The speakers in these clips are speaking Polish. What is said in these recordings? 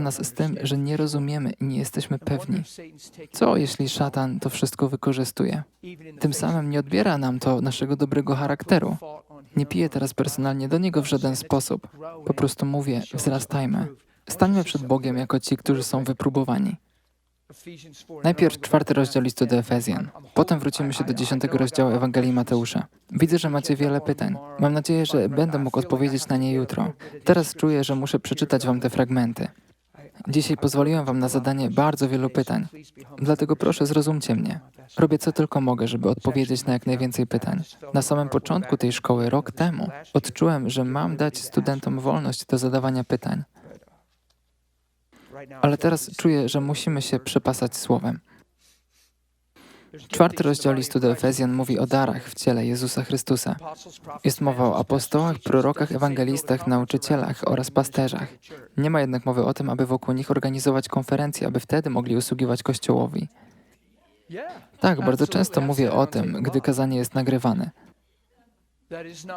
nas z tym, że nie rozumiemy i nie jesteśmy pewni. Co jeśli szatan to wszystko wykorzystuje? Tym samym nie odbiera nam to naszego dobrego charakteru. Nie piję teraz personalnie do niego w żaden sposób. Po prostu mówię, wzrastajmy. Stańmy przed Bogiem jako ci, którzy są wypróbowani. Najpierw czwarty rozdział listu do Efezjan. Potem wrócimy się do dziesiątego rozdziału Ewangelii Mateusza. Widzę, że macie wiele pytań. Mam nadzieję, że będę mógł odpowiedzieć na nie jutro. Teraz czuję, że muszę przeczytać wam te fragmenty. Dzisiaj pozwoliłem wam na zadanie bardzo wielu pytań. Dlatego proszę zrozumcie mnie. Robię co tylko mogę, żeby odpowiedzieć na jak najwięcej pytań. Na samym początku tej szkoły, rok temu, odczułem, że mam dać studentom wolność do zadawania pytań. Ale teraz czuję, że musimy się przepasać słowem. Czwarty rozdział listu do Efezjan mówi o darach w ciele Jezusa Chrystusa. Jest mowa o apostołach, prorokach, ewangelistach, nauczycielach oraz pasterzach. Nie ma jednak mowy o tym, aby wokół nich organizować konferencje, aby wtedy mogli usługiwać Kościołowi. Tak, bardzo często mówię o tym, gdy kazanie jest nagrywane.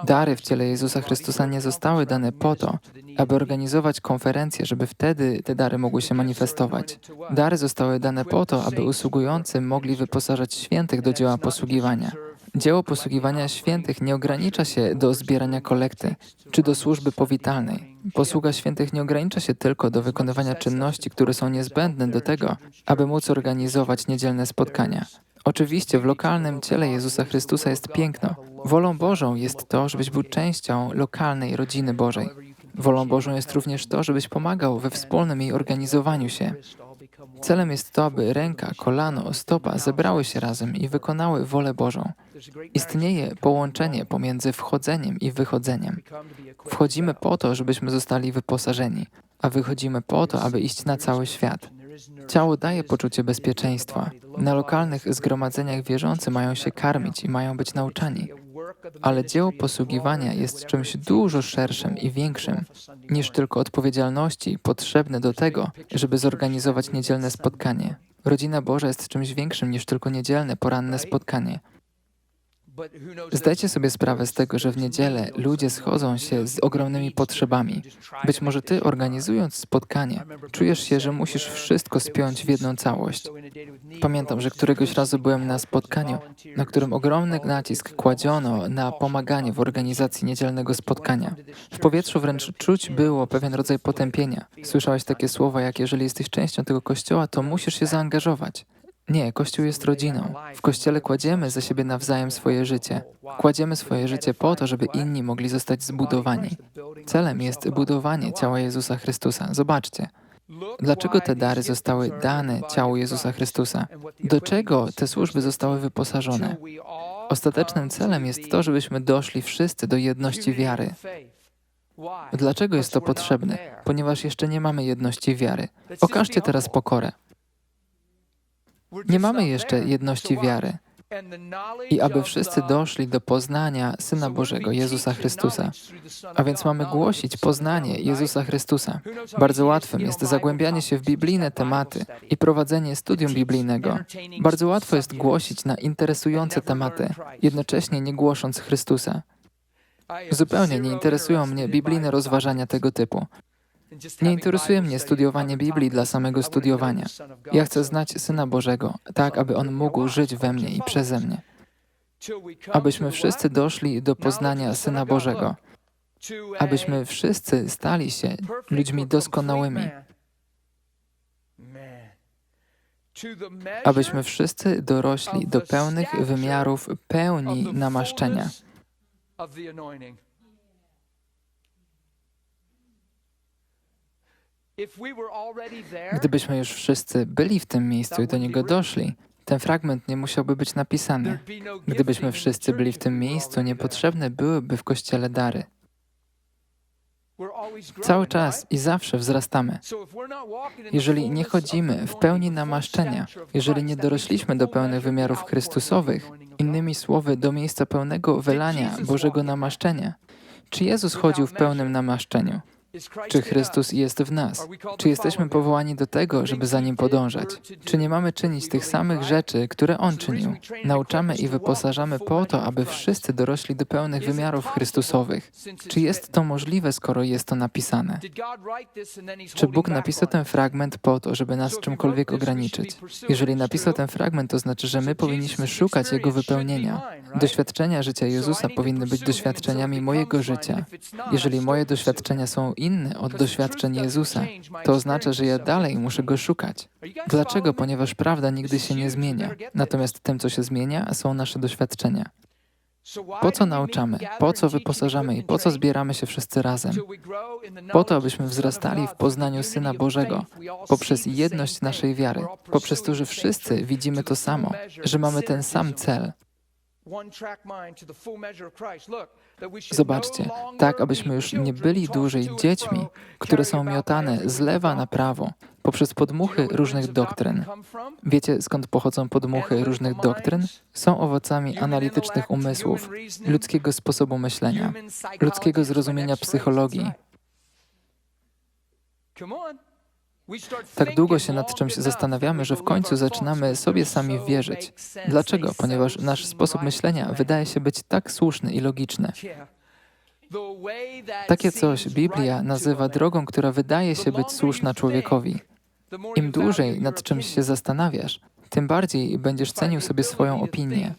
Dary w ciele Jezusa Chrystusa nie zostały dane po to, aby organizować konferencje, żeby wtedy te dary mogły się manifestować. Dary zostały dane po to, aby usługujący mogli wyposażać świętych do dzieła posługiwania. Dzieło posługiwania świętych nie ogranicza się do zbierania kolekty czy do służby powitalnej. Posługa świętych nie ogranicza się tylko do wykonywania czynności, które są niezbędne do tego, aby móc organizować niedzielne spotkania. Oczywiście w lokalnym ciele Jezusa Chrystusa jest piękno. Wolą Bożą jest to, żebyś był częścią lokalnej rodziny Bożej. Wolą Bożą jest również to, żebyś pomagał we wspólnym jej organizowaniu się. Celem jest to, aby ręka, kolano, stopa zebrały się razem i wykonały wolę Bożą. Istnieje połączenie pomiędzy wchodzeniem i wychodzeniem. Wchodzimy po to, żebyśmy zostali wyposażeni, a wychodzimy po to, aby iść na cały świat. Ciało daje poczucie bezpieczeństwa. Na lokalnych zgromadzeniach wierzący mają się karmić i mają być nauczani. Ale dzieło posługiwania jest czymś dużo szerszym i większym niż tylko odpowiedzialności potrzebne do tego, żeby zorganizować niedzielne spotkanie. Rodzina Boża jest czymś większym niż tylko niedzielne poranne spotkanie. Zdajcie sobie sprawę z tego, że w niedzielę ludzie schodzą się z ogromnymi potrzebami. Być może ty, organizując spotkanie, czujesz się, że musisz wszystko spiąć w jedną całość. Pamiętam, że któregoś razu byłem na spotkaniu, na którym ogromny nacisk kładziono na pomaganie w organizacji niedzielnego spotkania. W powietrzu wręcz czuć było pewien rodzaj potępienia. Słyszałeś takie słowa, jak jeżeli jesteś częścią tego kościoła, to musisz się zaangażować. Nie, Kościół jest rodziną. W Kościele kładziemy za siebie nawzajem swoje życie. Kładziemy swoje życie po to, żeby inni mogli zostać zbudowani. Celem jest budowanie ciała Jezusa Chrystusa. Zobaczcie. Dlaczego te dary zostały dane ciału Jezusa Chrystusa? Do czego te służby zostały wyposażone? Ostatecznym celem jest to, żebyśmy doszli wszyscy do jedności wiary. Dlaczego jest to potrzebne? Ponieważ jeszcze nie mamy jedności wiary. Okażcie teraz pokorę. Nie mamy jeszcze jedności wiary. I aby wszyscy doszli do poznania Syna Bożego, Jezusa Chrystusa. A więc mamy głosić poznanie Jezusa Chrystusa. Bardzo łatwym jest zagłębianie się w biblijne tematy i prowadzenie studium biblijnego. Bardzo łatwo jest głosić na interesujące tematy, jednocześnie nie głosząc Chrystusa. Zupełnie nie interesują mnie biblijne rozważania tego typu. Nie interesuje mnie studiowanie Biblii dla samego studiowania. Ja chcę znać Syna Bożego, tak aby On mógł żyć we mnie i przeze mnie. Abyśmy wszyscy doszli do poznania Syna Bożego. Abyśmy wszyscy stali się ludźmi doskonałymi. Abyśmy wszyscy dorośli do pełnych wymiarów pełni namaszczenia. Gdybyśmy już wszyscy byli w tym miejscu i do niego doszli, ten fragment nie musiałby być napisany. Gdybyśmy wszyscy byli w tym miejscu, niepotrzebne byłyby w kościele dary. Cały czas i zawsze wzrastamy. Jeżeli nie chodzimy w pełni namaszczenia, jeżeli nie dorośliśmy do pełnych wymiarów Chrystusowych, innymi słowy, do miejsca pełnego wylania Bożego namaszczenia, czy Jezus chodził w pełnym namaszczeniu? Czy Chrystus jest w nas? Czy jesteśmy powołani do tego, żeby za Nim podążać? Czy nie mamy czynić tych samych rzeczy, które On czynił? Nauczamy i wyposażamy po to, aby wszyscy dorośli do pełnych wymiarów Chrystusowych. Czy jest to możliwe, skoro jest to napisane? Czy Bóg napisał ten fragment po to, żeby nas czymkolwiek ograniczyć? Jeżeli napisał ten fragment, to znaczy, że my powinniśmy szukać Jego wypełnienia. Doświadczenia życia Jezusa powinny być doświadczeniami mojego życia. Jeżeli moje doświadczenia są inny od doświadczeń Jezusa, to oznacza, że ja dalej muszę Go szukać. Dlaczego? Ponieważ prawda nigdy się nie zmienia. Natomiast tym, co się zmienia, są nasze doświadczenia. Po co nauczamy? Po co wyposażamy i po co zbieramy się wszyscy razem? Po to, abyśmy wzrastali w poznaniu Syna Bożego, poprzez jedność naszej wiary, poprzez to, że wszyscy widzimy to samo, że mamy ten sam cel. Zobaczcie, tak abyśmy już nie byli dłużej dziećmi, które są miotane z lewa na prawo poprzez podmuchy różnych doktryn. Wiecie, skąd pochodzą podmuchy różnych doktryn? Są owocami analitycznych umysłów, ludzkiego sposobu myślenia, ludzkiego zrozumienia psychologii. Tak długo się nad czymś zastanawiamy, że w końcu zaczynamy sobie sami wierzyć. Dlaczego? Ponieważ nasz sposób myślenia wydaje się być tak słuszny i logiczny. Takie coś Biblia nazywa drogą, która wydaje się być słuszna człowiekowi. Im dłużej nad czymś się zastanawiasz, tym bardziej będziesz cenił sobie swoją opinię.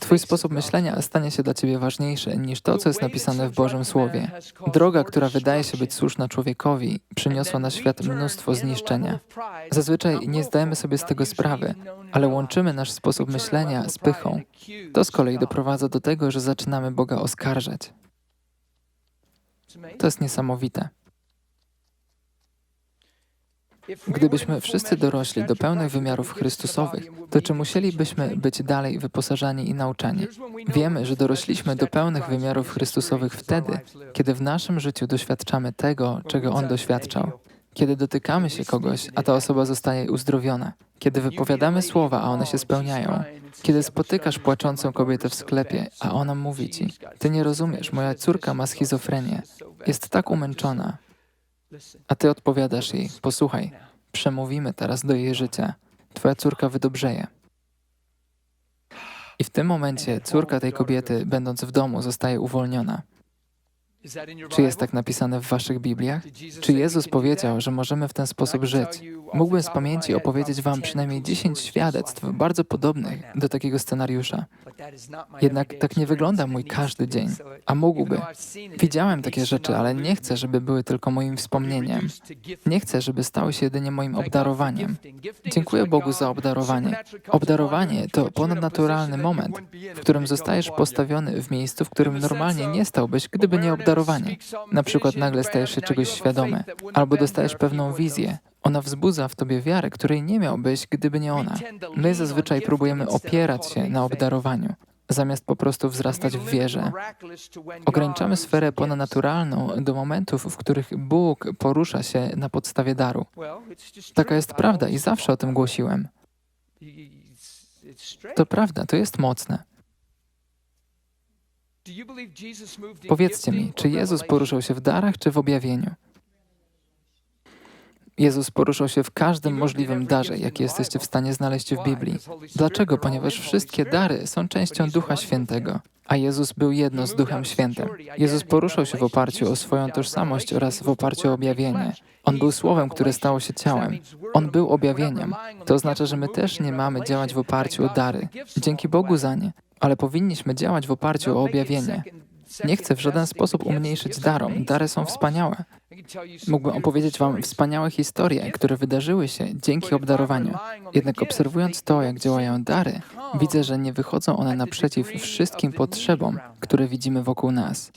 Twój sposób myślenia stanie się dla ciebie ważniejszy niż to, co jest napisane w Bożym Słowie. Droga, która wydaje się być słuszna człowiekowi, przyniosła na świat mnóstwo zniszczenia. Zazwyczaj nie zdajemy sobie z tego sprawy, ale łączymy nasz sposób myślenia z pychą. To z kolei doprowadza do tego, że zaczynamy Boga oskarżać. To jest niesamowite. Gdybyśmy wszyscy dorośli do pełnych wymiarów Chrystusowych, to czy musielibyśmy być dalej wyposażani i nauczani? Wiemy, że dorośliśmy do pełnych wymiarów Chrystusowych wtedy, kiedy w naszym życiu doświadczamy tego, czego On doświadczał. Kiedy dotykamy się kogoś, a ta osoba zostaje uzdrowiona. Kiedy wypowiadamy słowa, a one się spełniają. Kiedy spotykasz płaczącą kobietę w sklepie, a ona mówi ci: Ty nie rozumiesz, moja córka ma schizofrenię. Jest tak umęczona. A ty odpowiadasz jej: Posłuchaj, przemówimy teraz do jej życia. Twoja córka wydobrzeje. I w tym momencie córka tej kobiety, będąc w domu, zostaje uwolniona. Czy jest tak napisane w Waszych Bibliach? Czy Jezus powiedział, że możemy w ten sposób żyć? Mógłbym z pamięci opowiedzieć Wam przynajmniej 10 świadectw bardzo podobnych do takiego scenariusza. Jednak tak nie wygląda mój każdy dzień, a mógłby. Widziałem takie rzeczy, ale nie chcę, żeby były tylko moim wspomnieniem. Nie chcę, żeby stały się jedynie moim obdarowaniem. Dziękuję Bogu za obdarowanie. Obdarowanie to ponadnaturalny moment, w którym zostajesz postawiony w miejscu, w którym normalnie nie stałbyś, gdyby nie obdarowanie obdarowanie. Na przykład nagle stajesz się czegoś świadomy, albo dostajesz pewną wizję. Ona wzbudza w tobie wiarę, której nie miałbyś, gdyby nie ona. My zazwyczaj próbujemy opierać się na obdarowaniu, zamiast po prostu wzrastać w wierze. Ograniczamy sferę ponadnaturalną do momentów, w których Bóg porusza się na podstawie daru. Taka jest prawda i zawsze o tym głosiłem. To prawda, to jest mocne. Powiedzcie mi, czy Jezus poruszał się w darach czy w objawieniu? Jezus poruszał się w każdym możliwym darze, jaki jesteście w stanie znaleźć w Biblii. Dlaczego? Ponieważ wszystkie dary są częścią Ducha Świętego, a Jezus był jedno z Duchem Świętym. Jezus poruszał się w oparciu o swoją tożsamość oraz w oparciu o objawienie. On był Słowem, które stało się ciałem. On był objawieniem. To oznacza, że my też nie mamy działać w oparciu o dary. Dzięki Bogu za nie ale powinniśmy działać w oparciu o objawienie. Nie chcę w żaden sposób umniejszyć darom. Dary są wspaniałe. Mógłbym opowiedzieć Wam wspaniałe historie, które wydarzyły się dzięki obdarowaniu. Jednak obserwując to, jak działają dary, widzę, że nie wychodzą one naprzeciw wszystkim potrzebom, które widzimy wokół nas.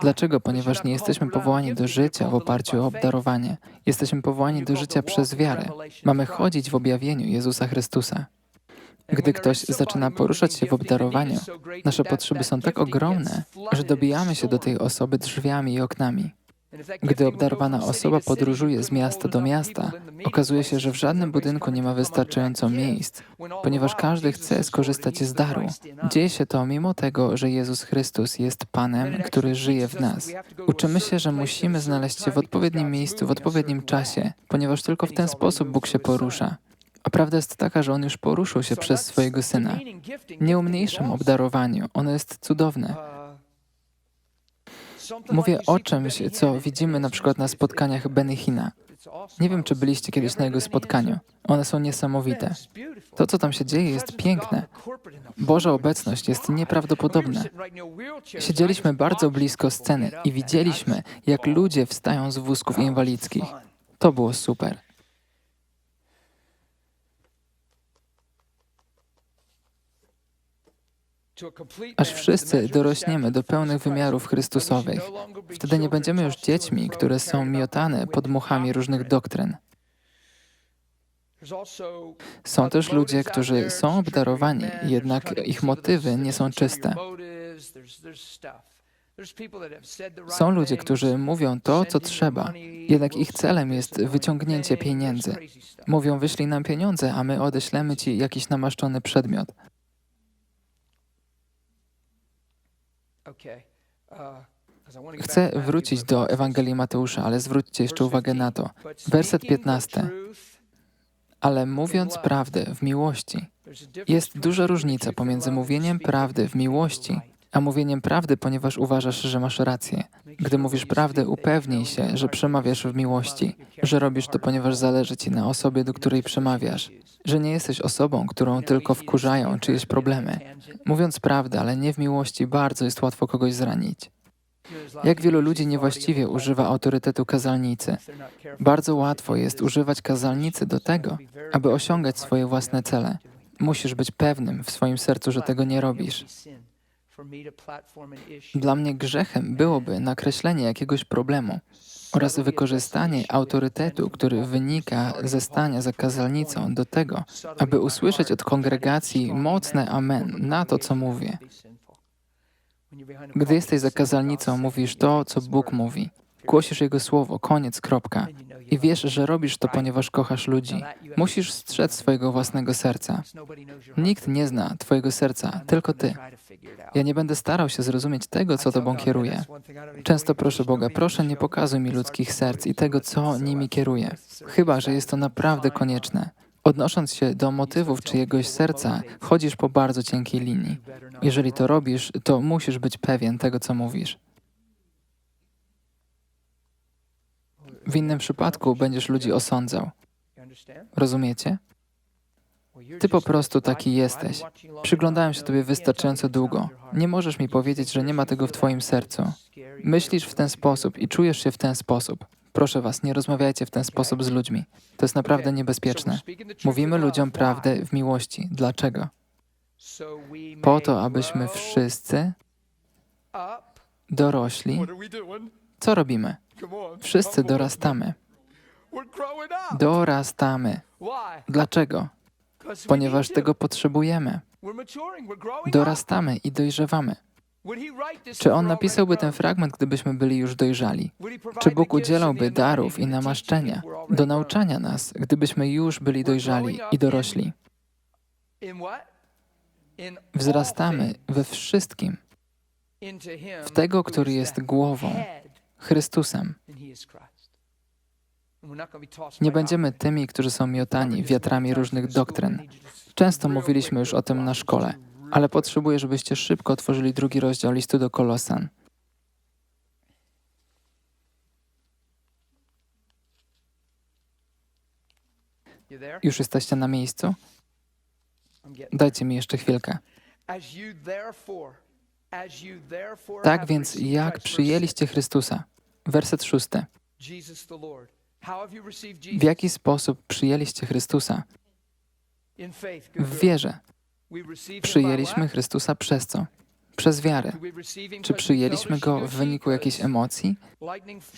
Dlaczego? Ponieważ nie jesteśmy powołani do życia w oparciu o obdarowanie. Jesteśmy powołani do życia przez wiarę. Mamy chodzić w objawieniu Jezusa Chrystusa. Gdy ktoś zaczyna poruszać się w obdarowaniu, nasze potrzeby są tak ogromne, że dobijamy się do tej osoby drzwiami i oknami. Gdy obdarowana osoba podróżuje z miasta do miasta, okazuje się, że w żadnym budynku nie ma wystarczająco miejsc, ponieważ każdy chce skorzystać z daru. Dzieje się to mimo tego, że Jezus Chrystus jest Panem, który żyje w nas. Uczymy się, że musimy znaleźć się w odpowiednim miejscu w odpowiednim czasie, ponieważ tylko w ten sposób Bóg się porusza. A prawda jest taka, że On już poruszył się przez swojego Syna. Nie umniejszam obdarowaniu, ono jest cudowne. Mówię o czymś, co widzimy na przykład na spotkaniach Benny Hina. Nie wiem, czy byliście kiedyś na jego spotkaniu. One są niesamowite. To, co tam się dzieje, jest piękne. Boża obecność jest nieprawdopodobna. Siedzieliśmy bardzo blisko sceny i widzieliśmy, jak ludzie wstają z wózków inwalidzkich. To było super. Aż wszyscy dorośniemy do pełnych wymiarów Chrystusowych. Wtedy nie będziemy już dziećmi, które są miotane pod muchami różnych doktryn. Są też ludzie, którzy są obdarowani, jednak ich motywy nie są czyste. Są ludzie, którzy mówią to, co trzeba, jednak ich celem jest wyciągnięcie pieniędzy. Mówią, wyślij nam pieniądze, a my odeślemy ci jakiś namaszczony przedmiot. Chcę wrócić do Ewangelii Mateusza, ale zwróćcie jeszcze uwagę na to. Werset 15. Ale mówiąc prawdę w miłości, jest duża różnica pomiędzy mówieniem prawdy w miłości, a mówieniem prawdy, ponieważ uważasz, że masz rację. Gdy mówisz prawdę, upewnij się, że przemawiasz w miłości, że robisz to, ponieważ zależy ci na osobie, do której przemawiasz, że nie jesteś osobą, którą tylko wkurzają czyjeś problemy. Mówiąc prawdę, ale nie w miłości, bardzo jest łatwo kogoś zranić. Jak wielu ludzi niewłaściwie używa autorytetu kazalnicy. Bardzo łatwo jest używać kazalnicy do tego, aby osiągać swoje własne cele. Musisz być pewnym w swoim sercu, że tego nie robisz. Dla mnie grzechem byłoby nakreślenie jakiegoś problemu oraz wykorzystanie autorytetu, który wynika ze stania za kazalnicą do tego, aby usłyszeć od kongregacji mocne amen na to, co mówię. Gdy jesteś za kazalnicą, mówisz to, co Bóg mówi. Głosisz Jego słowo, koniec, kropka. I wiesz, że robisz to, ponieważ kochasz ludzi. Musisz strzec swojego własnego serca. Nikt nie zna Twojego serca, tylko Ty. Ja nie będę starał się zrozumieć tego, co Tobą kieruje. Często proszę Boga, proszę nie pokazuj mi ludzkich serc i tego, co nimi kieruje. Chyba, że jest to naprawdę konieczne. Odnosząc się do motywów czyjegoś serca, chodzisz po bardzo cienkiej linii. Jeżeli to robisz, to musisz być pewien tego, co mówisz. W innym przypadku będziesz ludzi osądzał. Rozumiecie? Ty po prostu taki jesteś. Przyglądałem się Tobie wystarczająco długo. Nie możesz mi powiedzieć, że nie ma tego w Twoim sercu. Myślisz w ten sposób i czujesz się w ten sposób. Proszę Was, nie rozmawiajcie w ten sposób z ludźmi. To jest naprawdę niebezpieczne. Mówimy ludziom prawdę w miłości. Dlaczego? Po to, abyśmy wszyscy dorośli. Co robimy? Wszyscy dorastamy. Dorastamy. Dlaczego? Ponieważ tego potrzebujemy. Dorastamy i dojrzewamy. Czy on napisałby ten fragment, gdybyśmy byli już dojrzali? Czy Bóg udzielałby darów i namaszczenia do nauczania nas, gdybyśmy już byli dojrzali i dorośli? Wzrastamy we wszystkim w tego, który jest głową, Chrystusem. Nie będziemy tymi, którzy są miotani wiatrami różnych doktryn. Często mówiliśmy już o tym na szkole, ale potrzebuję, żebyście szybko otworzyli drugi rozdział listu do Kolosan. Już jesteście na miejscu? Dajcie mi jeszcze chwilkę. Tak więc, jak przyjęliście Chrystusa? Werset szósty. W jaki sposób przyjęliście Chrystusa? W wierze. Przyjęliśmy Chrystusa przez co? Przez wiarę. Czy przyjęliśmy Go w wyniku jakiejś emocji?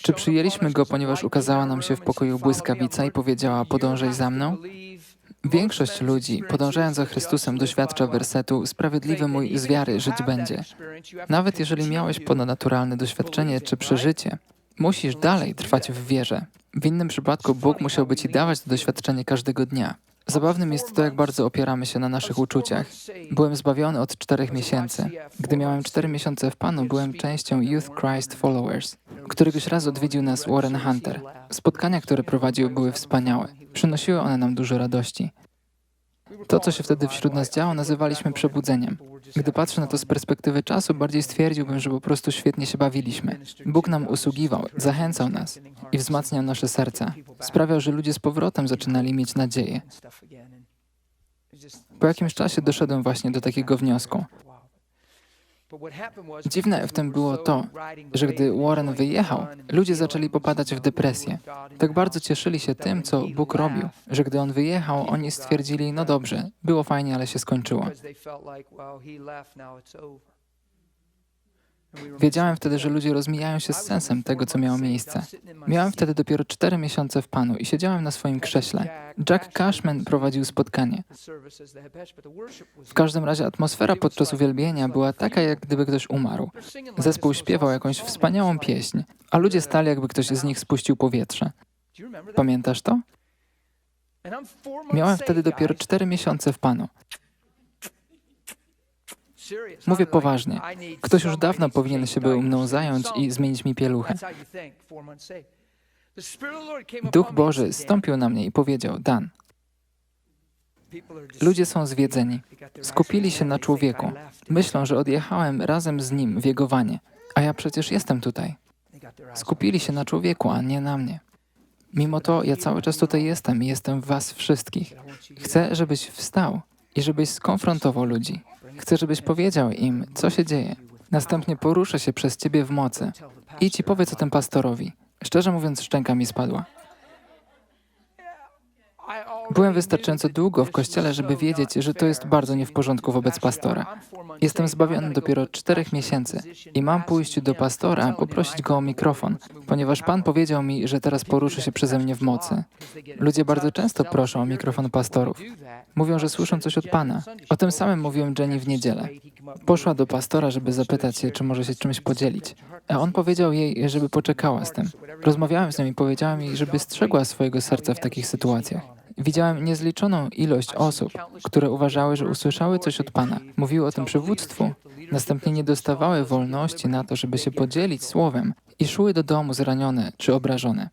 Czy przyjęliśmy Go, ponieważ ukazała nam się w pokoju błyskawica i powiedziała: Podążaj za mną? Większość ludzi, podążając za Chrystusem, doświadcza wersetu: Sprawiedliwy mój z wiary żyć będzie. Nawet jeżeli miałeś ponadnaturalne doświadczenie czy przeżycie, Musisz dalej trwać w wierze. W innym przypadku Bóg musiałby ci dawać to doświadczenie każdego dnia. Zabawnym jest to, jak bardzo opieramy się na naszych uczuciach. Byłem zbawiony od czterech miesięcy. Gdy miałem cztery miesiące w Panu, byłem częścią Youth Christ Followers. Któregoś razu odwiedził nas Warren Hunter. Spotkania, które prowadził, były wspaniałe. Przynosiły one nam dużo radości. To, co się wtedy wśród nas działo, nazywaliśmy przebudzeniem. Gdy patrzę na to z perspektywy czasu, bardziej stwierdziłbym, że po prostu świetnie się bawiliśmy. Bóg nam usługiwał, zachęcał nas i wzmacniał nasze serca. Sprawiał, że ludzie z powrotem zaczynali mieć nadzieję. Po jakimś czasie doszedłem właśnie do takiego wniosku. Dziwne w tym było to, że gdy Warren wyjechał, ludzie zaczęli popadać w depresję. Tak bardzo cieszyli się tym, co Bóg robił, że gdy on wyjechał, oni stwierdzili, no dobrze, było fajnie, ale się skończyło. Wiedziałem wtedy, że ludzie rozmijają się z sensem tego, co miało miejsce. Miałem wtedy dopiero cztery miesiące w Panu i siedziałem na swoim krześle. Jack Cashman prowadził spotkanie. W każdym razie atmosfera podczas uwielbienia była taka, jak gdyby ktoś umarł. Zespół śpiewał jakąś wspaniałą pieśń, a ludzie stali, jakby ktoś z nich spuścił powietrze. Pamiętasz to? Miałem wtedy dopiero cztery miesiące w Panu. Mówię poważnie. Ktoś już dawno powinien się był mną zająć i zmienić mi pieluchę. Duch Boży stąpił na mnie i powiedział: Dan, ludzie są zwiedzeni. Skupili się na człowieku. Myślą, że odjechałem razem z nim w jego wanie. A ja przecież jestem tutaj. Skupili się na człowieku, a nie na mnie. Mimo to ja cały czas tutaj jestem i jestem w was wszystkich. Chcę, żebyś wstał i żebyś skonfrontował ludzi. Chcę, żebyś powiedział im, co się dzieje. Następnie poruszę się przez ciebie w mocy. I powiedz o tym pastorowi. Szczerze mówiąc, szczęka mi spadła. Byłem wystarczająco długo w kościele, żeby wiedzieć, że to jest bardzo nie w porządku wobec pastora. Jestem zbawiony dopiero czterech miesięcy i mam pójść do pastora, poprosić go o mikrofon, ponieważ Pan powiedział mi, że teraz poruszy się przeze mnie w mocy. Ludzie bardzo często proszą o mikrofon pastorów. Mówią, że słyszą coś od Pana. O tym samym mówiłem Jenny w niedzielę. Poszła do pastora, żeby zapytać się, czy może się czymś podzielić. A on powiedział jej, żeby poczekała z tym. Rozmawiałem z nią i powiedziałem jej, żeby strzegła swojego serca w takich sytuacjach. Widziałem niezliczoną ilość osób, które uważały, że usłyszały coś od Pana, mówiły o tym przywództwu, następnie nie dostawały wolności na to, żeby się podzielić słowem i szły do domu zranione czy obrażone.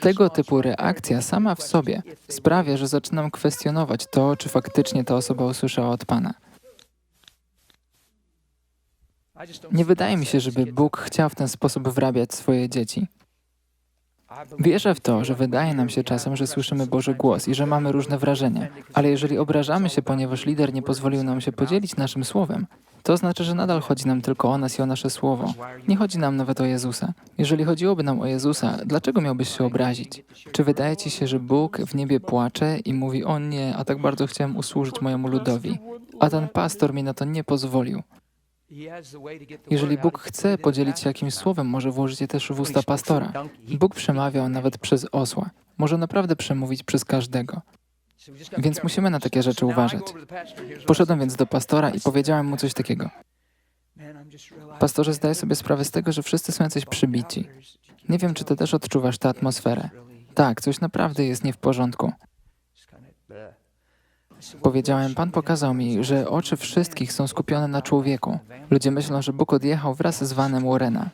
Tego typu reakcja sama w sobie sprawia, że zaczynam kwestionować to, czy faktycznie ta osoba usłyszała od Pana. Nie wydaje mi się, żeby Bóg chciał w ten sposób wrabiać swoje dzieci. Wierzę w to, że wydaje nam się czasem, że słyszymy Boży głos i że mamy różne wrażenia, ale jeżeli obrażamy się, ponieważ lider nie pozwolił nam się podzielić naszym słowem, to znaczy, że nadal chodzi nam tylko o nas i o nasze słowo. Nie chodzi nam nawet o Jezusa. Jeżeli chodziłoby nam o Jezusa, dlaczego miałbyś się obrazić? Czy wydaje ci się, że Bóg w niebie płacze i mówi: O nie, a tak bardzo chciałem usłużyć mojemu ludowi, a ten pastor mi na to nie pozwolił? Jeżeli Bóg chce podzielić się jakimś słowem, może włożyć je też w usta pastora. Bóg przemawiał nawet przez osła. Może naprawdę przemówić przez każdego. Więc musimy na takie rzeczy uważać. Poszedłem więc do pastora i powiedziałem mu coś takiego. Pastorze, zdaję sobie sprawę z tego, że wszyscy są jacyś przybici. Nie wiem, czy ty też odczuwasz tę atmosferę. Tak, coś naprawdę jest nie w porządku. Powiedziałem, Pan pokazał mi, że oczy wszystkich są skupione na człowieku. Ludzie myślą, że Bóg odjechał wraz z Vanem Warrena.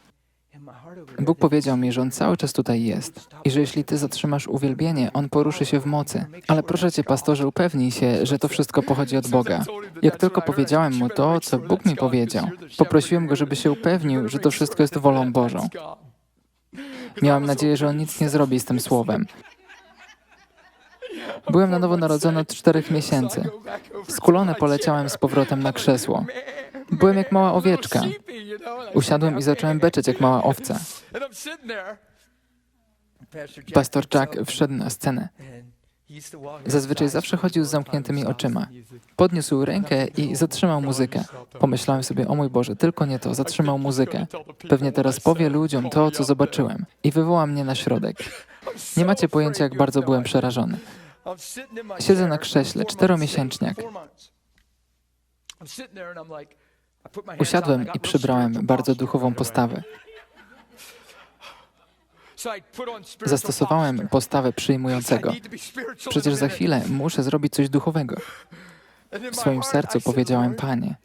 Bóg powiedział mi, że On cały czas tutaj jest i że jeśli Ty zatrzymasz uwielbienie, On poruszy się w mocy. Ale proszę Cię, pastorze, upewnij się, że to wszystko pochodzi od Boga. Jak tylko powiedziałem Mu to, co Bóg mi powiedział, poprosiłem Go, żeby się upewnił, że to wszystko jest wolą Bożą. Miałam nadzieję, że On nic nie zrobi z tym słowem. Byłem na nowo narodzony od czterech miesięcy. Skulony poleciałem z powrotem na krzesło. Byłem jak mała owieczka. Usiadłem i zacząłem beczeć jak mała owca. Pastor Chuck wszedł na scenę. Zazwyczaj zawsze chodził z zamkniętymi oczyma. Podniósł rękę i zatrzymał muzykę. Pomyślałem sobie, o mój Boże, tylko nie to, zatrzymał muzykę. Pewnie teraz powie ludziom to, co zobaczyłem i wywoła mnie na środek. Nie macie pojęcia, jak bardzo byłem przerażony. Siedzę na krześle, czteromiesięczniak. Usiadłem i przybrałem bardzo duchową postawę. Zastosowałem postawę przyjmującego. Przecież za chwilę muszę zrobić coś duchowego. W swoim sercu powiedziałem, Panie,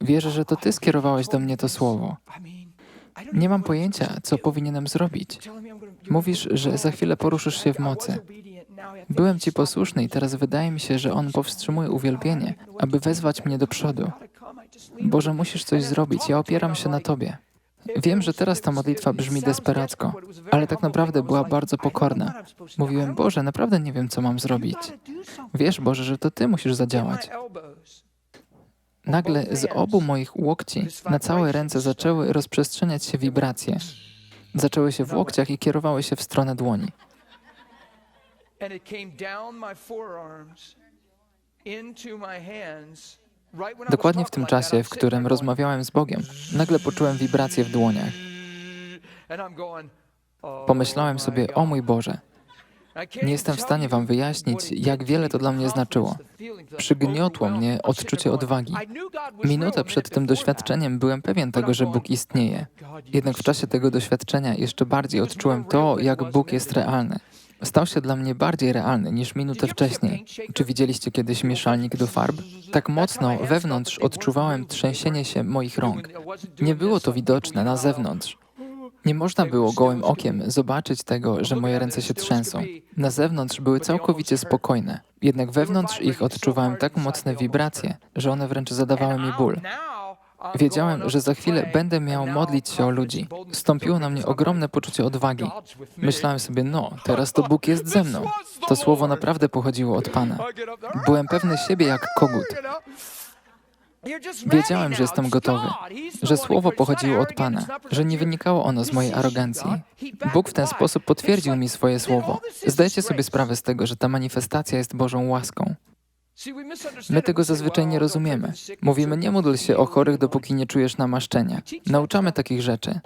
wierzę, że to Ty skierowałeś do mnie to słowo. Nie mam pojęcia, co powinienem zrobić. Mówisz, że za chwilę poruszysz się w mocy. Byłem Ci posłuszny i teraz wydaje mi się, że On powstrzymuje uwielbienie, aby wezwać mnie do przodu. Boże, musisz coś zrobić, ja opieram się na Tobie. Wiem, że teraz ta modlitwa brzmi desperacko, ale tak naprawdę była bardzo pokorna. Mówiłem, Boże, naprawdę nie wiem, co mam zrobić. Wiesz, Boże, że to Ty musisz zadziałać. Nagle z obu moich łokci na całe ręce zaczęły rozprzestrzeniać się wibracje. Zaczęły się w łokciach i kierowały się w stronę dłoni. Dokładnie w tym czasie, w którym rozmawiałem z Bogiem, nagle poczułem wibracje w dłoniach. Pomyślałem sobie, o mój Boże, nie jestem w stanie Wam wyjaśnić, jak wiele to dla mnie znaczyło. Przygniotło mnie odczucie odwagi. Minutę przed tym doświadczeniem byłem pewien tego, że Bóg istnieje. Jednak w czasie tego doświadczenia jeszcze bardziej odczułem to, jak Bóg jest realny. Stał się dla mnie bardziej realny niż minutę wcześniej. Czy widzieliście kiedyś mieszalnik do farb? Tak mocno wewnątrz odczuwałem trzęsienie się moich rąk. Nie było to widoczne na zewnątrz. Nie można było gołym okiem zobaczyć tego, że moje ręce się trzęsą. Na zewnątrz były całkowicie spokojne, jednak wewnątrz ich odczuwałem tak mocne wibracje, że one wręcz zadawały mi ból. Wiedziałem, że za chwilę będę miał modlić się o ludzi. Stąpiło na mnie ogromne poczucie odwagi. Myślałem sobie, no, teraz to Bóg jest ze mną. To słowo naprawdę pochodziło od Pana. Byłem pewny siebie jak kogut. Wiedziałem, że jestem gotowy, że słowo pochodziło od Pana, że nie wynikało ono z mojej arogancji. Bóg w ten sposób potwierdził mi swoje słowo. Zdajcie sobie sprawę z tego, że ta manifestacja jest Bożą łaską. My tego zazwyczaj nie rozumiemy. Mówimy, nie módl się o chorych, dopóki nie czujesz namaszczenia. Nauczamy takich rzeczy.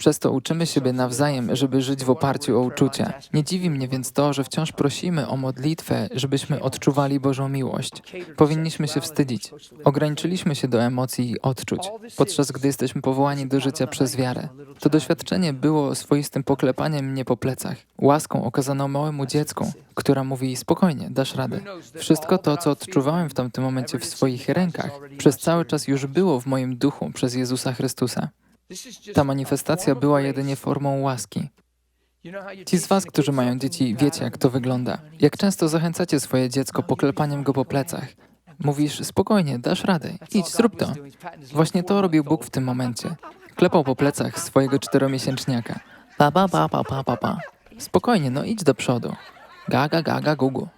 Przez to uczymy siebie nawzajem, żeby żyć w oparciu o uczucia. Nie dziwi mnie więc to, że wciąż prosimy o modlitwę, żebyśmy odczuwali Bożą miłość. Powinniśmy się wstydzić. Ograniczyliśmy się do emocji i odczuć, podczas gdy jesteśmy powołani do życia przez wiarę. To doświadczenie było swoistym poklepaniem mnie po plecach, łaską okazaną małemu dziecku, która mówi spokojnie, dasz radę. Wszystko to, co odczuwałem w tamtym momencie w swoich rękach, przez cały czas już było w moim duchu przez Jezusa Chrystusa. Ta manifestacja była jedynie formą łaski. Ci z Was, którzy mają dzieci, wiecie, jak to wygląda. Jak często zachęcacie swoje dziecko poklepaniem go po plecach. Mówisz, spokojnie, dasz radę, idź, zrób to. Właśnie to robił Bóg w tym momencie. Klepał po plecach swojego czteromiesięczniaka. Pa, pa, pa, pa, pa, pa, pa. Spokojnie, no idź do przodu. Gaga, gaga, gugu.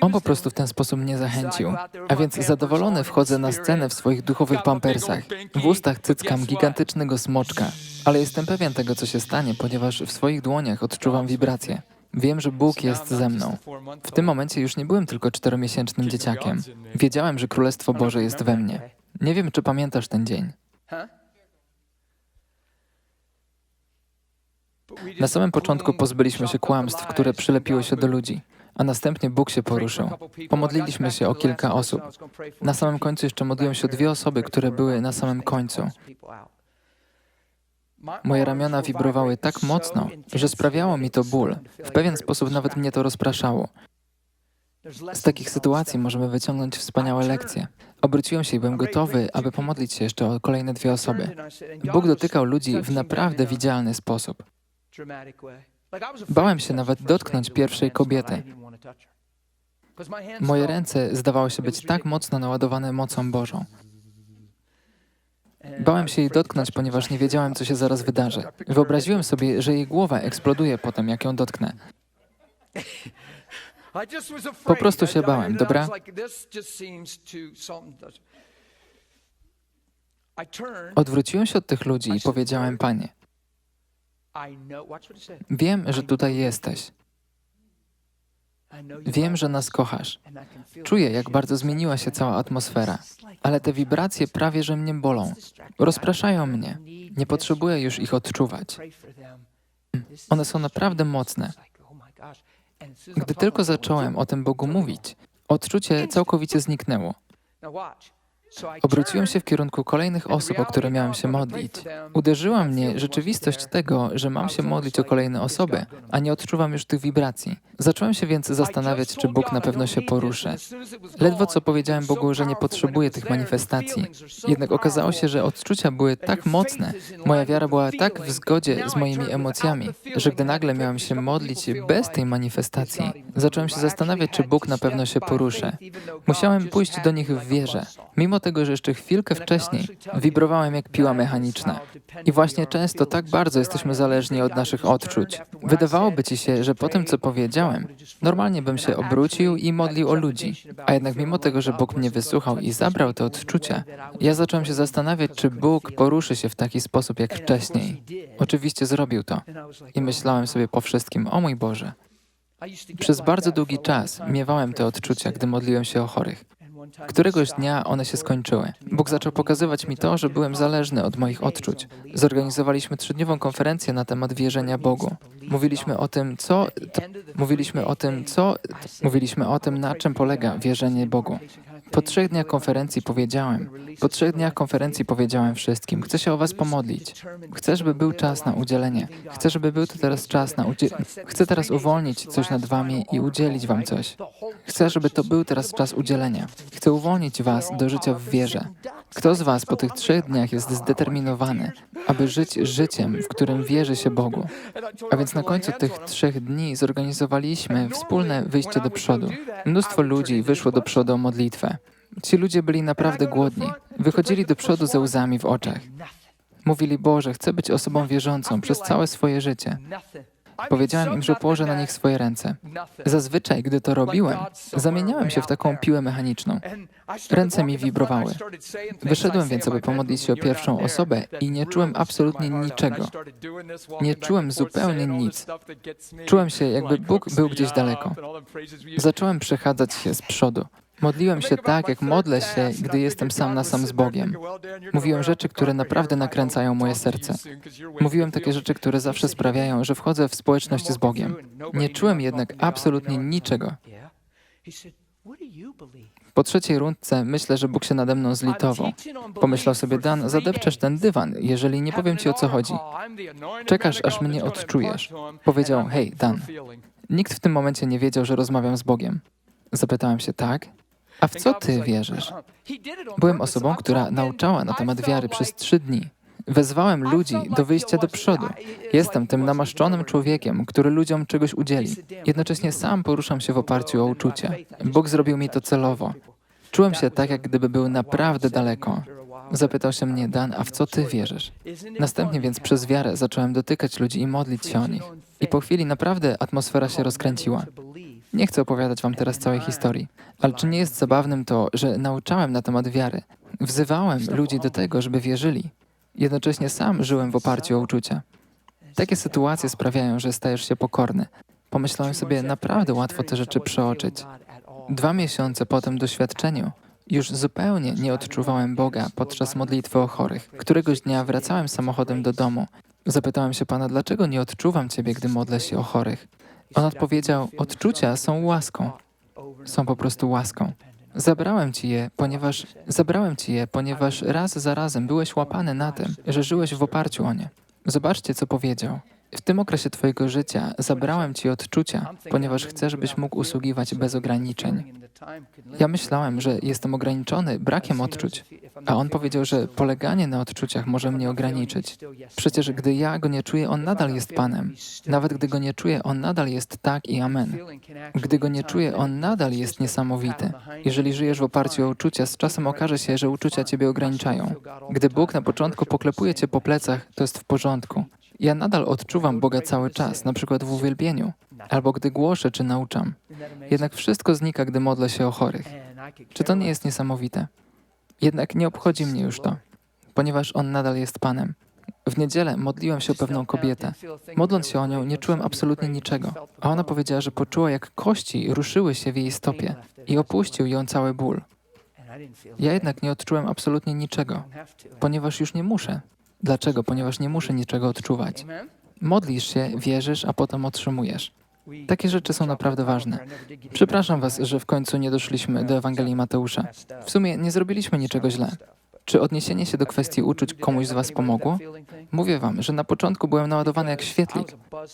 On po prostu w ten sposób mnie zachęcił. A więc zadowolony wchodzę na scenę w swoich duchowych pampersach. W ustach cyckam gigantycznego smoczka. Ale jestem pewien tego, co się stanie, ponieważ w swoich dłoniach odczuwam wibracje. Wiem, że Bóg jest ze mną. W tym momencie już nie byłem tylko czteromiesięcznym dzieciakiem. Wiedziałem, że Królestwo Boże jest we mnie. Nie wiem, czy pamiętasz ten dzień. Na samym początku pozbyliśmy się kłamstw, które przylepiły się do ludzi a następnie Bóg się poruszył. Pomodliliśmy się o kilka osób. Na samym końcu jeszcze modliłem się o dwie osoby, które były na samym końcu. Moje ramiona wibrowały tak mocno, że sprawiało mi to ból. W pewien sposób nawet mnie to rozpraszało. Z takich sytuacji możemy wyciągnąć wspaniałe lekcje. Obróciłem się i byłem gotowy, aby pomodlić się jeszcze o kolejne dwie osoby. Bóg dotykał ludzi w naprawdę widzialny sposób. Bałem się nawet dotknąć pierwszej kobiety. Moje ręce zdawały się być tak mocno naładowane mocą Bożą. Bałem się jej dotknąć, ponieważ nie wiedziałem, co się zaraz wydarzy. Wyobraziłem sobie, że jej głowa eksploduje po tym, jak ją dotknę. Po prostu się bałem, dobra? Odwróciłem się od tych ludzi i powiedziałem, Panie, wiem, że tutaj jesteś. Wiem, że nas kochasz. Czuję, jak bardzo zmieniła się cała atmosfera, ale te wibracje prawie że mnie bolą. Rozpraszają mnie. Nie potrzebuję już ich odczuwać. One są naprawdę mocne. Gdy tylko zacząłem o tym Bogu mówić, odczucie całkowicie zniknęło. Obróciłem się w kierunku kolejnych osób, o które miałem się modlić. Uderzyła mnie rzeczywistość tego, że mam się modlić o kolejne osoby, a nie odczuwam już tych wibracji. Zacząłem się więc zastanawiać, czy Bóg na pewno się poruszy. Ledwo co powiedziałem Bogu, że nie potrzebuję tych manifestacji. Jednak okazało się, że odczucia były tak mocne, moja wiara była tak w zgodzie z moimi emocjami, że gdy nagle miałem się modlić bez tej manifestacji, zacząłem się zastanawiać, czy Bóg na pewno się poruszy. Musiałem pójść do nich w wierze, mimo tego, że jeszcze chwilkę wcześniej wibrowałem jak piła mechaniczna. I właśnie często tak bardzo jesteśmy zależni od naszych odczuć. Wydawałoby ci się, że po tym, co powiedziałem, normalnie bym się obrócił i modlił o ludzi. A jednak mimo tego, że Bóg mnie wysłuchał i zabrał te odczucia, ja zacząłem się zastanawiać, czy Bóg poruszy się w taki sposób jak wcześniej. Oczywiście zrobił to. I myślałem sobie po wszystkim, o mój Boże. Przez bardzo długi czas miewałem te odczucia, gdy modliłem się o chorych. Któregoś dnia one się skończyły. Bóg zaczął pokazywać mi to, że byłem zależny od moich odczuć. Zorganizowaliśmy trzydniową konferencję na temat wierzenia Bogu. Mówiliśmy o tym, co. To, mówiliśmy o tym, co. Mówiliśmy o tym, na czym polega wierzenie Bogu. Po trzech dniach konferencji powiedziałem, po trzech dniach konferencji powiedziałem wszystkim, chcę się o was pomodlić. Chcę, żeby był czas na udzielenie. Chcę, żeby był to teraz czas na udzielenie. Chcę teraz uwolnić coś nad wami i udzielić wam coś. Chcę, żeby to był teraz czas udzielenia. Chcę uwolnić was do życia w wierze. Kto z was po tych trzech dniach jest zdeterminowany, aby żyć życiem, w którym wierzy się Bogu? A więc na końcu tych trzech dni zorganizowaliśmy wspólne wyjście do przodu. Mnóstwo ludzi wyszło do przodu o modlitwę. Ci ludzie byli naprawdę głodni. Wychodzili do przodu ze łzami w oczach. Mówili, Boże, chcę być osobą wierzącą przez całe swoje życie. Powiedziałem im, że położę na nich swoje ręce. Zazwyczaj, gdy to robiłem, zamieniałem się w taką piłę mechaniczną. Ręce mi wibrowały. Wyszedłem więc, aby pomodlić się o pierwszą osobę i nie czułem absolutnie niczego. Nie czułem zupełnie nic. Czułem się, jakby Bóg był gdzieś daleko. Zacząłem przechadzać się z przodu. Modliłem się tak, jak modlę się, gdy jestem sam na sam z Bogiem. Mówiłem rzeczy, które naprawdę nakręcają moje serce. Mówiłem takie rzeczy, które zawsze sprawiają, że wchodzę w społeczność z Bogiem. Nie czułem jednak absolutnie niczego. Po trzeciej rundce myślę, że Bóg się nade mną zlitował. Pomyślał sobie, Dan, zadepczesz ten dywan, jeżeli nie powiem ci o co chodzi. Czekasz, aż mnie odczujesz. Powiedział, hej, Dan. Nikt w tym momencie nie wiedział, że rozmawiam z Bogiem. Zapytałem się, tak? A w co ty wierzysz? Byłem osobą, która nauczała na temat wiary przez trzy dni. Wezwałem ludzi do wyjścia do przodu. Jestem tym namaszczonym człowiekiem, który ludziom czegoś udzieli. Jednocześnie sam poruszam się w oparciu o uczucie. Bóg zrobił mi to celowo. Czułem się tak, jak gdyby był naprawdę daleko. Zapytał się mnie Dan, a w co ty wierzysz? Następnie więc przez wiarę zacząłem dotykać ludzi i modlić się o nich. I po chwili naprawdę atmosfera się rozkręciła. Nie chcę opowiadać wam teraz całej historii, ale czy nie jest zabawnym to, że nauczałem na temat wiary? Wzywałem ludzi do tego, żeby wierzyli. Jednocześnie sam żyłem w oparciu o uczucia. Takie sytuacje sprawiają, że stajesz się pokorny. Pomyślałem sobie, naprawdę łatwo te rzeczy przeoczyć. Dwa miesiące po tym doświadczeniu już zupełnie nie odczuwałem Boga podczas modlitwy o chorych. Któregoś dnia wracałem samochodem do domu. Zapytałem się Pana, dlaczego nie odczuwam Ciebie, gdy modlę się o chorych. On odpowiedział: Odczucia są łaską. Są po prostu łaską. Zabrałem ci je, ponieważ zabrałem ci je, ponieważ raz za razem byłeś łapany na tym, że żyłeś w oparciu o nie. Zobaczcie, co powiedział. W tym okresie Twojego życia zabrałem Ci odczucia, ponieważ chcę, żebyś mógł usługiwać bez ograniczeń. Ja myślałem, że jestem ograniczony brakiem odczuć, a on powiedział, że poleganie na odczuciach może mnie ograniczyć. Przecież gdy ja go nie czuję, on nadal jest Panem. Nawet gdy go nie czuję, on nadal jest tak i amen. Gdy go nie czuję, on nadal jest niesamowity. Jeżeli żyjesz w oparciu o uczucia, z czasem okaże się, że uczucia ciebie ograniczają. Gdy Bóg na początku poklepuje cię po plecach, to jest w porządku. Ja nadal odczuwam Boga cały czas, na przykład w uwielbieniu, albo gdy głoszę czy nauczam. Jednak wszystko znika, gdy modlę się o chorych. Czy to nie jest niesamowite? Jednak nie obchodzi mnie już to, ponieważ On nadal jest Panem. W niedzielę modliłem się o pewną kobietę. Modląc się o nią, nie czułem absolutnie niczego, a ona powiedziała, że poczuła, jak kości ruszyły się w jej stopie i opuścił ją cały ból. Ja jednak nie odczułem absolutnie niczego, ponieważ już nie muszę. Dlaczego? Ponieważ nie muszę niczego odczuwać. Modlisz się, wierzysz, a potem otrzymujesz. Takie rzeczy są naprawdę ważne. Przepraszam Was, że w końcu nie doszliśmy do Ewangelii Mateusza. W sumie nie zrobiliśmy niczego źle. Czy odniesienie się do kwestii uczuć komuś z Was pomogło? Mówię Wam, że na początku byłem naładowany jak świetlik.